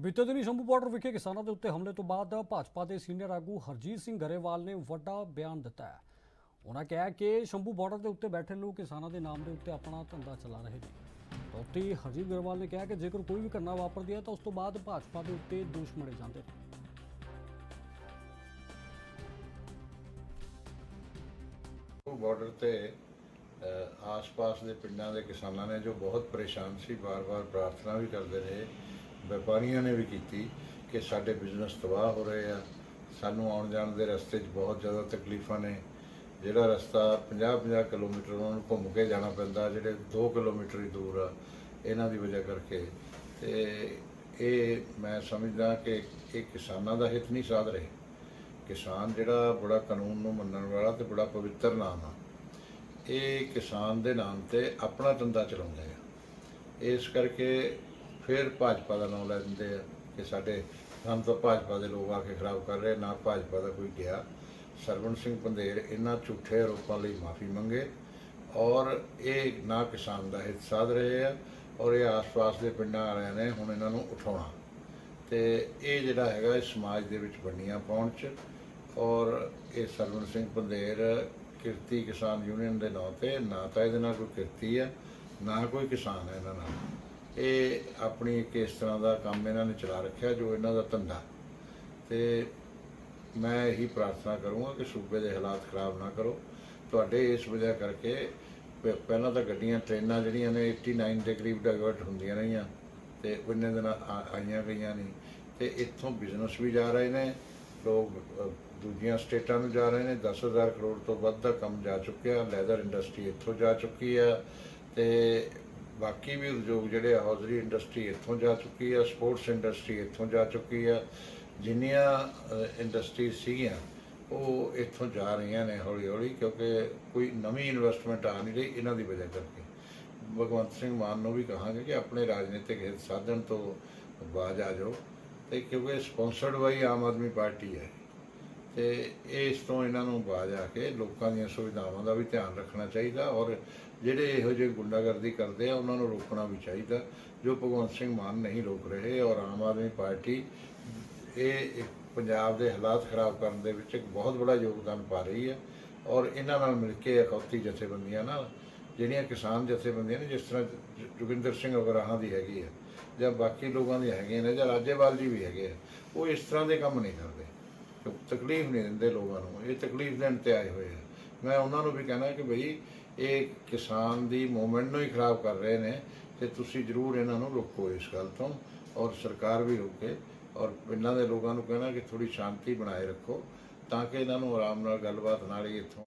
ਬੀਤੇ ਦਿਨੀ ਸ਼ੰਭੂ ਬਾਰਡਰ ਵਿਖੇ ਕਿਸਾਨਾਂ ਦੇ ਉੱਤੇ ਹਮਲੇ ਤੋਂ ਬਾਅਦ ਭਾਜਪਾ ਦੇ ਸੀਨੀਅਰ ਆਗੂ ਹਰਜੀਤ ਸਿੰਘ ਗਰੇਵਾਲ ਨੇ ਵੱਡਾ ਬਿਆਨ ਦਿੱਤਾ ਹੈ। ਉਹਨਾਂ ਕਿਹਾ ਕਿ ਸ਼ੰਭੂ ਬਾਰਡਰ ਦੇ ਉੱਤੇ ਬੈਠੇ ਲੋਕ ਕਿਸਾਨਾਂ ਦੇ ਨਾਮ ਦੇ ਉੱਤੇ ਆਪਣਾ ਧੰਦਾ ਚਲਾ ਰਹੇ ਨੇ। ਦੋਤੀ ਹਰਜੀਤ ਗਰੇਵਾਲ ਨੇ ਕਿਹਾ ਕਿ ਜੇਕਰ ਕੋਈ ਵੀ ਘਟਨਾ ਵਾਪਰਦੀ ਹੈ ਤਾਂ ਉਸ ਤੋਂ ਬਾਅਦ ਭਾਜਪਾ ਦੇ ਉੱਤੇ ਦੋਸ਼ ਮੜੇ ਜਾਂਦੇ ਨੇ। ਬਾਰਡਰ ਤੇ ਆਸ-ਪਾਸ ਦੇ ਪਿੰਡਾਂ ਦੇ ਕਿਸਾਨਾਂ ਨੇ ਜੋ ਬਹੁਤ ਪਰੇਸ਼ਾਨ ਸੀ, ਵਾਰ-ਵਾਰ ਪ੍ਰਾਰਥਨਾ ਵੀ ਕਰਦੇ ਰਹੇ। ਵਪਾਰੀਆਂ ਨੇ ਵੀ ਕੀਤੀ ਕਿ ਸਾਡੇ ਬਿਜ਼ਨਸ ਤਬਾਹ ਹੋ ਰਹੇ ਆ। ਸਾਨੂੰ ਆਉਣ ਜਾਣ ਦੇ ਰਸਤੇ 'ਚ ਬਹੁਤ ਜ਼ਿਆਦਾ ਤਕਲੀਫਾਂ ਨੇ। ਜਿਹੜਾ ਰਸਤਾ 50-50 ਕਿਲੋਮੀਟਰ ਉਹਨਾਂ ਨੂੰ ਘੁੰਮ ਕੇ ਜਾਣਾ ਪੈਂਦਾ, ਜਿਹੜੇ 2 ਕਿਲੋਮੀਟਰ ਹੀ ਦੂਰ ਆ, ਇਹਨਾਂ ਦੀ ਵਜ੍ਹਾ ਕਰਕੇ। ਤੇ ਇਹ ਮੈਂ ਸਮਝਦਾ ਕਿ ਇਹ ਕਿਸਾਨਾਂ ਦਾ ਹਿੱਤ ਨਹੀਂ ਸਾਧ ਰਹੇ। ਕਿਸਾਨ ਜਿਹੜਾ ਬੜਾ ਕਾਨੂੰਨ ਨੂੰ ਮੰਨਣ ਵਾਲਾ ਤੇ ਬੜਾ ਪਵਿੱਤਰ ਨਾਮ ਆ। ਇਹ ਕਿਸਾਨ ਦੇ ਨਾਮ ਤੇ ਆਪਣਾ ਧੰਦਾ ਚਲਾਉਂਦੇ ਆ। ਇਸ ਕਰਕੇ ਫਿਰ ਭਾਜਪਾ ਦਾ ਨਾਮ ਲੈ ਦਿੰਦੇ ਆ ਕਿ ਸਾਡੇ ਨਾਮ ਤਾਂ ਭਾਜਪਾ ਦੇ ਲੋਕ ਆ ਕੇ ਖਰਾਬ ਕਰ ਰਹੇ, ਨਾ ਭਾਜਪਾ ਦਾ ਕੋਈ ਗਿਆ ਸਰਵਣ ਸਿੰਘ ਪੰਧੇਰ ਇਹਨਾਂ ਝੂਠੇ ਆਰੋਪਾਂ ਲਈ ਮਾਫੀ ਮੰਗੇ ਔਰ ਇਹ ਨਾ ਕਿਸਾਨ ਦਾ ਹਿੱਤ ਸਾਧ ਰਹੇ ਆ ਔਰ ਇਹ ਆਸ-ਪਾਸ ਦੇ ਪਿੰਡਾਂ ਵਾਲਿਆਂ ਨੇ ਹੁਣ ਇਹਨਾਂ ਨੂੰ ਉਠਾਉਣਾ। ਤੇ ਇਹ ਜਿਹੜਾ ਹੈਗਾ ਇਹ ਸਮਾਜ ਦੇ ਵਿੱਚ ਵੰਡੀਆਂ ਪਾਉਣ ਚ ਔਰ ਇਹ ਸਰਵਣ ਸਿੰਘ ਪੰਧੇਰ ਕਿਰਤੀ ਕਿਸਾਨ ਯੂਨੀਅਨ ਦੇ ਨਾਂ ਤੇ ਨਾ ਤਾਂ ਇਹਦੇ ਨਾਲ ਕੋਈ ਕਿਰਤੀ ਆ, ਨਾ ਕੋਈ ਕਿਸਾਨ ਹੈ ਇਹਨਾਂ ਨਾਲ। ਇਹ ਆਪਣੀ ਇੱਕ ਇਸ ਤਰ੍ਹਾਂ ਦਾ ਕੰਮ ਇਹਨਾਂ ਨੇ ਚਲਾ ਰੱਖਿਆ ਜੋ ਇਹਨਾਂ ਦਾ ਧੰਦਾ। ਤੇ ਮੈਂ ਇਹੀ ਪ੍ਰਾਰਥਨਾ ਕਰੂੰਗਾ ਕਿ ਸੂਬੇ ਦੇ ਹਾਲਾਤ ਖਰਾਬ ਨਾ ਕਰੋ। ਤੁਹਾਡੇ ਇਸ ਵਜ੍ਹਾ ਕਰਕੇ ਪ- ਪਹਿਲਾਂ ਤਾਂ ਗੱਡੀਆਂ, ਟ੍ਰੇਨਾਂ ਜਿਹੜੀਆਂ ਨੇ 89 ਦੇ ਕਰੀਬ ਡਾਇਵਰਟ ਹੁੰਦੀਆਂ ਰਹੀਆਂ ਤੇ ਉਹਨੇ ਦਿਨ ਆ- ਆਈਆਂ ਗਈਆਂ ਨਹੀਂ। ਤੇ ਇੱਥੋਂ ਬਿਜ਼ਨਸ ਵੀ ਜਾ ਰਹੇ ਨੇ, ਲੋਕ ਦੂਜੀਆਂ ਸਟੇਟਾਂ ਨੂੰ ਜਾ ਰਹੇ ਨੇ 10000 ਕਰੋੜ ਤੋਂ ਵੱਧ ਦਾ ਕੰਮ ਜਾ ਚੁੱਕਿਆ ਲੈਦਰ ਇੰਡਸਟਰੀ ਇੱਥੋਂ ਜਾ ਚੁੱਕੀ ਆ ਤੇ ਬਾਕੀ ਵੀ ਉਦਯੋਗ ਜਿਹੜੇ ਆ, ਹੌਜ਼ਰੀ ਇੰਡਸਟਰੀ ਇੱਥੋਂ ਜਾ ਚੁੱਕੀ ਆ, ਸਪੋਰਟਸ ਇੰਡਸਟਰੀ ਇੱਥੋਂ ਜਾ ਚੁੱਕੀ ਆ, ਜਿੰਨੀਆਂ ਇੰਡਸਟਰੀ ਸੀਗੀਆਂ, ਉਹ ਇੱਥੋਂ ਜਾ ਰਹੀਆਂ ਨੇ ਹੌਲੀ ਹੌਲੀ ਕਿਉਂਕਿ ਕੋਈ ਨਵੀਂ ਇਨਵੈਸਟਮੈਂਟ ਆ ਨਹੀਂ ਰਹੀ ਇਹਨਾਂ ਦੀ ਵਜ੍ਹਾ ਕਰਕੇ। ਭਗਵੰਤ ਸਿੰਘ ਮਾਨ ਨੂੰ ਵੀ ਕਹਾਂਗੇ ਕਿ ਆਪਣੇ ਰਾਜਨੀਤਿਕ ਹਿੱਤ ਸਾਧਨ ਤੋਂ ਬਾਜ ਆ ਜਾਓ, ਤੇ ਕਿਉਂਕਿ ਸਪਾਂਸਰਡ ਬਾਈ ਆਮ ਆਦਮੀ ਪਾਰਟੀ ਹੈ। ਤੇ ਇਸ ਤੋਂ ਇਹਨਾਂ ਨੂੰ ਬਾਜ ਆ ਕੇ ਲੋਕਾਂ ਦੀਆਂ ਸੁਵਿਧਾਵਾਂ ਦਾ ਵੀ ਧਿਆਨ ਰੱਖਣਾ ਚਾਹੀਦਾ ਔਰ ਜਿਹੜੇ ਇਹੋ ਜਿਹੇ ਗੁੰਡਾਗਰਦੀ ਕਰਦੇ ਆ, ਉਹਨਾਂ ਨੂੰ ਰੋਕਣਾ ਵੀ ਚਾਹੀਦਾ, ਜੋ ਭਗਵੰਤ ਸਿੰਘ ਮਾਨ ਨਹੀਂ ਰੋਕ ਰਹੇ ਔਰ ਆਮ ਆਦਮੀ ਪਾਰਟੀ ਇਹ ਪੰਜਾਬ ਦੇ ਹਾਲਾਤ ਖਰਾਬ ਕਰਨ ਦੇ ਵਿੱਚ ਇੱਕ ਬਹੁਤ ਬੜਾ ਯੋਗਦਾਨ ਪਾ ਰਹੀ ਹੈ ਔਰ ਇਹਨਾਂ ਨਾਲ ਮਿਲ ਕੇ ਅਖੌਤੀ ਜਥੇਬੰਦੀਆਂ ਨਾਲ, ਜਿਹੜੀਆਂ ਕਿਸਾਨ ਜਥੇਬੰਦੀਆਂ ਨੇ, ਜਿਸ ਤਰ੍ਹਾਂ ਜ- ਜੋਗਿੰਦਰ ਸਿੰਘ ਅਗਰਾਹਾਂ ਦੀ ਹੈਗੀ ਹੈ ਜਾਂ ਬਾਕੀ ਲੋਕਾਂ ਦੀ ਹੈਗੀਆਂ ਨੇ ਜਾਂ ਰਾਜੇਵਾਲ ਜੀ ਵੀ ਹੈਗੇ ਆ, ਉਹ ਇਸ ਤਰ੍ਹਾਂ ਦੇ ਕੰਮ ਨਹੀਂ ਕਰਦੇ। ਤਕਲੀਫ ਨਹੀਂ ਦਿੰਦੇ ਲੋਕਾਂ ਨੂੰ, ਇਹ ਤਕਲੀਫ ਦੇਣ ਤੇ ਆਏ ਹੋਏ ਆ। ਮੈਂ ਉਹਨਾਂ ਨੂੰ ਵੀ ਕਹਿਣਾ ਕਿ ਭਈ ਇਹ ਕਿਸਾਨ ਦੀ ਮੂਵਮੈਂਟ ਨੂੰ ਹੀ ਖਰਾਬ ਕਰ ਰਹੇ ਨੇ ਤੇ ਤੁਸੀਂ ਜ਼ਰੂਰ ਇਹਨਾਂ ਨੂੰ ਰੋਕੋ ਇਸ ਗੱਲ ਤੋਂ ਔਰ ਸਰਕਾਰ ਵੀ ਰੋਕੇ ਔਰ ਪਿੰਡਾਂ ਦੇ ਲੋਕਾਂ ਨੂੰ ਕਹਿਣਾ ਕਿ ਥੋੜੀ ਸ਼ਾਂਤੀ ਬਣਾਏ ਰੱਖੋ ਤਾਂ ਕਿ ਇਹਨਾਂ ਨੂੰ ਆਰਾਮ ਨਾਲ ਗੱਲਬਾਤ ਨਾਲ ਹੀ ਇੱਥੋਂ